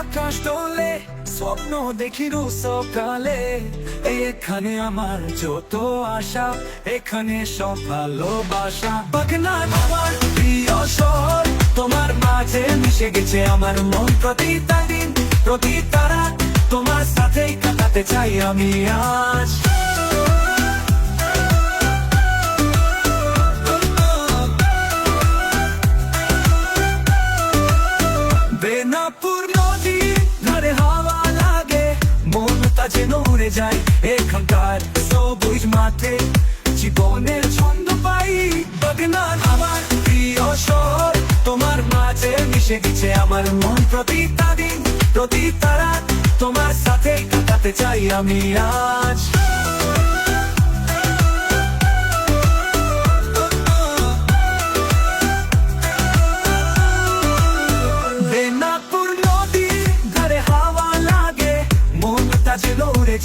আকাশ স্বপ্ন দেখি সকালে। এখানে আমার যত আশা, এখানে সব ভালোবাসা। আমার প্রিয় শহর, তোমার মাঝে মিশে গেছে আমার মন। প্রতিটা দিন প্রতি তারা তোমার সাথেই কাটাতে চাই আমি আজ। মনটা যেন উড়ে যায়, এখানকার সবুজ মাঠে জীবনের ছন্দ পাই। বাগনান আমার প্রিয় শহর, তোমার মাঝে মিশে গেছে আমার মন প্রতি তাদিন প্রতি তারা তোমার সাথে কাটাতে চাই আমি আজ।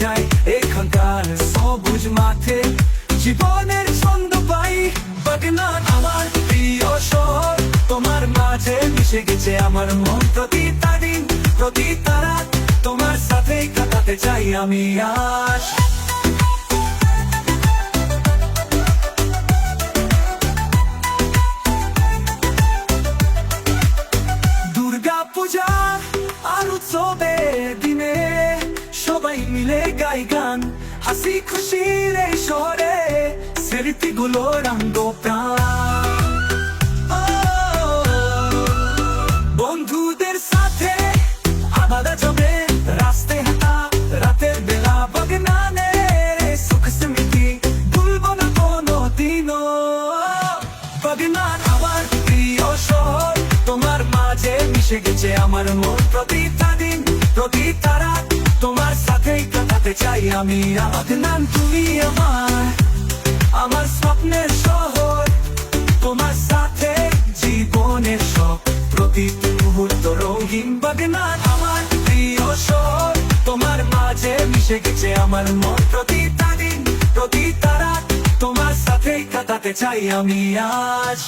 যায় এখানকার সবুজ মাঠে জীবনের ছন্দ পাই। আমার প্রিয় শহর, তোমার মাঝে মিশে গেছে আমার মন। প্রতিটা দিন প্রতি তারা তোমার সাথেই কাটাতে চাই আমি আজ। দুর্গা পূজা গান, হাসি খুশির এই শহরে স্মৃতিগুলো রাঙ্গ প্রাণ। বন্ধুদের সাথে রাস্তায় হাঁটা, রাতের বেলা সুখ স্মৃতি ভুলবো না কোনো আমার প্রিয় শহর, তোমার মাঝে মিশে গেছে আমার মন। প্রতিটা দিন, প্রতি তারা চাই আমি বাগনান তুমি আমার। আমার স্বপ্নের শহর, তোমার সাথে জীবনের সব প্রতিটি মুহূর্ত রঙিন বাগনান আমার প্রিয় শহর। তোমার মাঝে মিশে গেছে আমার মন প্রতি দিন প্রতি তারা তোমার সাথেই কাটাতে চাই আমি আজ।